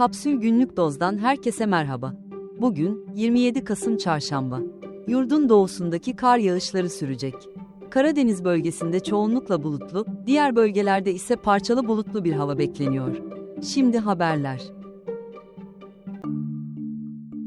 Kapsül Günlük Doz'dan herkese merhaba. Bugün 27 Kasım Çarşamba. Yurdun doğusundaki kar yağışları sürecek. Karadeniz bölgesinde çoğunlukla bulutlu, diğer bölgelerde ise parçalı bulutlu bir hava bekleniyor. Şimdi haberler.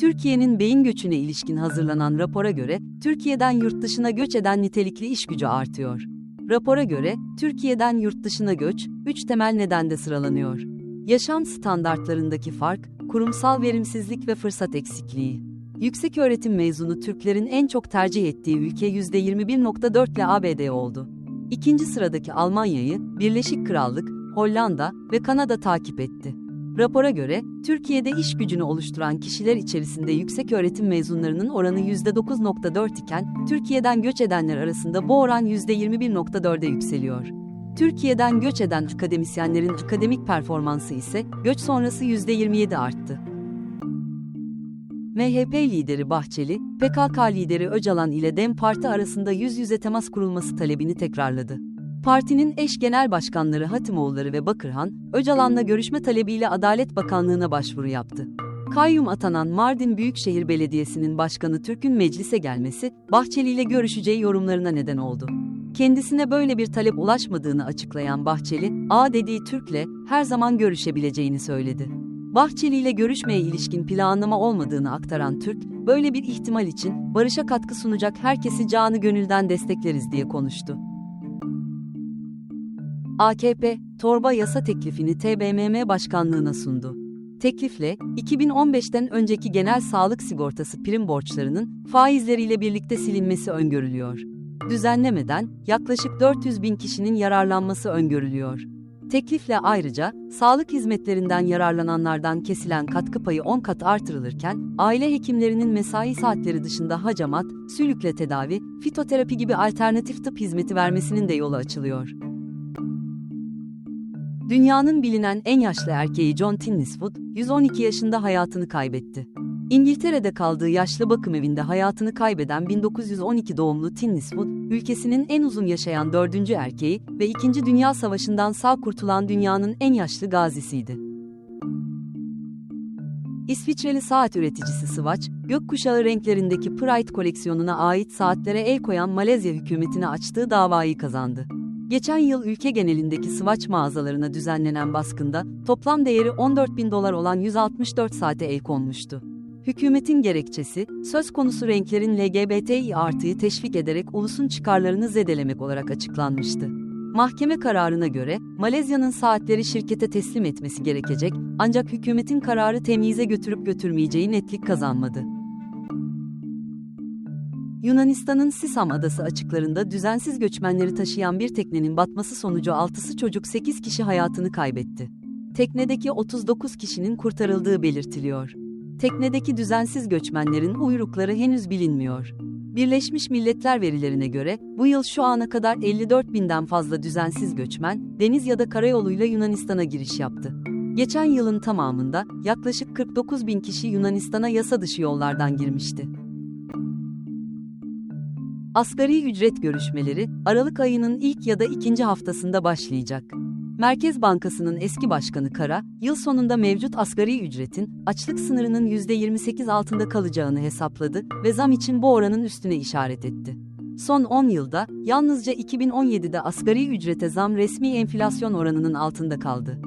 Türkiye'nin beyin göçüne ilişkin hazırlanan rapora göre, Türkiye'den yurt dışına göç eden nitelikli iş gücü artıyor. Rapora göre, Türkiye'den yurt dışına göç, 3 temel nedende sıralanıyor. Yaşam standartlarındaki fark, kurumsal verimsizlik ve fırsat eksikliği. Yüksek öğretim mezunu Türklerin en çok tercih ettiği ülke %21.4 ile ABD oldu. İkinci sıradaki Almanya'yı, Birleşik Krallık, Hollanda ve Kanada takip etti. Rapora göre, Türkiye'de iş gücünü oluşturan kişiler içerisinde yüksek öğretim mezunlarının oranı %9.4 iken, Türkiye'den göç edenler arasında bu oran %21.4'e yükseliyor. Türkiye'den göç eden akademisyenlerin akademik performansı ise göç sonrası %27 arttı. MHP lideri Bahçeli, PKK lideri Öcalan ile DEM Parti arasında yüz yüze temas kurulması talebini tekrarladı. Partinin eş genel başkanları Hatimoğulları ve Bakırhan, Öcalan'la görüşme talebiyle Adalet Bakanlığı'na başvuru yaptı. Kayyum atanan Mardin Büyükşehir Belediyesi'nin başkanı Türk'ün meclise gelmesi, Bahçeli ile görüşeceği yorumlarına neden oldu. Kendisine böyle bir talep ulaşmadığını açıklayan Bahçeli, A dediği Türk'le her zaman görüşebileceğini söyledi. Bahçeli ile görüşmeye ilişkin planlama olmadığını aktaran Türk, böyle bir ihtimal için barışa katkı sunacak herkesi canı gönülden destekleriz diye konuştu. AKP, torba yasa teklifini TBMM Başkanlığına sundu. Teklifle, 2015'ten önceki genel sağlık sigortası prim borçlarının faizleriyle birlikte silinmesi öngörülüyor. Düzenlemeden yaklaşık 400 bin kişinin yararlanması öngörülüyor. Teklifle ayrıca, sağlık hizmetlerinden yararlananlardan kesilen katkı payı 10 kat artırılırken, aile hekimlerinin mesai saatleri dışında hacamat, sülükle tedavi, fitoterapi gibi alternatif tıp hizmeti vermesinin de yolu açılıyor. Dünyanın bilinen en yaşlı erkeği John Tinniswood, 112 yaşında hayatını kaybetti. İngiltere'de kaldığı yaşlı bakım evinde hayatını kaybeden 1912 doğumlu Tinniswood, ülkesinin en uzun yaşayan dördüncü erkeği ve İkinci Dünya Savaşı'ndan sağ kurtulan dünyanın en yaşlı gazisiydi. İsviçreli saat üreticisi Swatch, gökkuşağı renklerindeki Pride koleksiyonuna ait saatlere el koyan Malezya hükümetine açtığı davayı kazandı. Geçen yıl ülke genelindeki Swatch mağazalarına düzenlenen baskında toplam değeri 14 bin dolar olan 164 saate el konmuştu. Hükümetin gerekçesi, söz konusu renklerin LGBTİ artıyı teşvik ederek ulusun çıkarlarını zedelemek olarak açıklanmıştı. Mahkeme kararına göre, Malezya'nın saatleri şirkete teslim etmesi gerekecek, ancak hükümetin kararı temyize götürüp götürmeyeceği netlik kazanmadı. Yunanistan'ın Sisam adası açıklarında düzensiz göçmenleri taşıyan bir teknenin batması sonucu 6'sı çocuk 8 kişi hayatını kaybetti. Teknedeki 39 kişinin kurtarıldığı belirtiliyor. Teknedeki düzensiz göçmenlerin uyrukları henüz bilinmiyor. Birleşmiş Milletler verilerine göre, bu yıl şu ana kadar 54 binden fazla düzensiz göçmen, deniz ya da karayoluyla Yunanistan'a giriş yaptı. Geçen yılın tamamında, yaklaşık 49 bin kişi Yunanistan'a yasa dışı yollardan girmişti. Asgari ücret görüşmeleri, Aralık ayının ilk ya da ikinci haftasında başlayacak. Merkez Bankası'nın eski başkanı Kara, yıl sonunda mevcut asgari ücretin açlık sınırının %28 altında kalacağını hesapladı ve zam için bu oranın üstüne işaret etti. Son 10 yılda yalnızca 2017'de asgari ücrete zam resmi enflasyon oranının altında kaldı.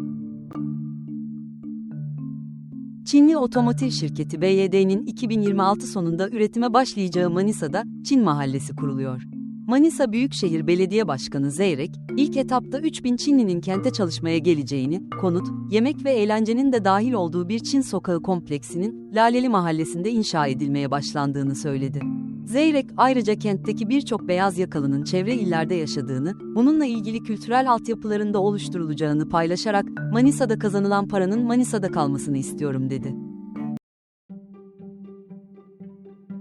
Çinli otomotiv şirketi BYD'nin 2026 sonunda üretime başlayacağı Manisa'da Çin Mahallesi kuruluyor. Manisa Büyükşehir Belediye Başkanı Zeyrek, ilk etapta 3000 Çinlinin kente çalışmaya geleceğini, konut, yemek ve eğlencenin de dahil olduğu bir Çin sokağı kompleksinin Laleli Mahallesi'nde inşa edilmeye başlandığını söyledi. Zeyrek ayrıca kentteki birçok beyaz yakalının çevre illerde yaşadığını, bununla ilgili kültürel altyapılarında oluşturulacağını paylaşarak Manisa'da kazanılan paranın Manisa'da kalmasını istiyorum dedi.